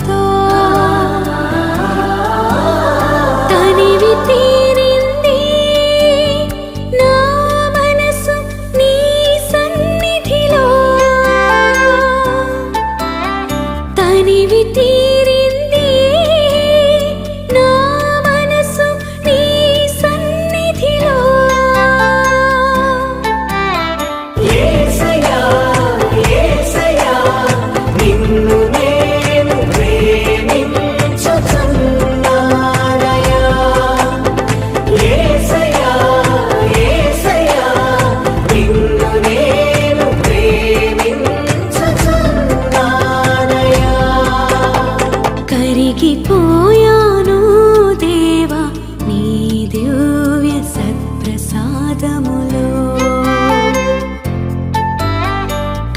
కృపతో తనివి తీరింది. నా మనసు నీ సన్నిధిలో. తనివి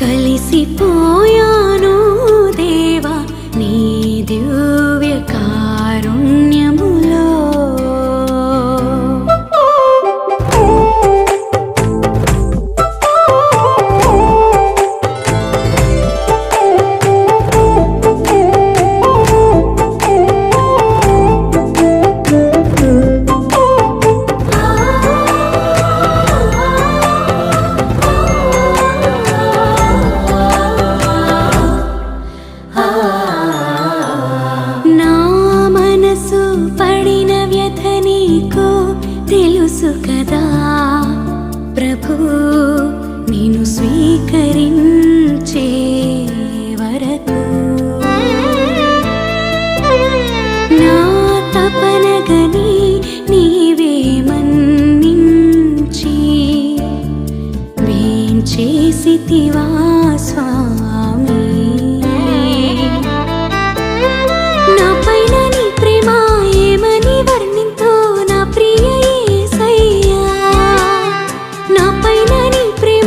కలిసిపోయాను. తెలుసు కదా ప్రభు నేను స్వీకరించే వరకు. నా తపనగని నీవే మన్నించి వేం చేసి తివా స్వామి. приму.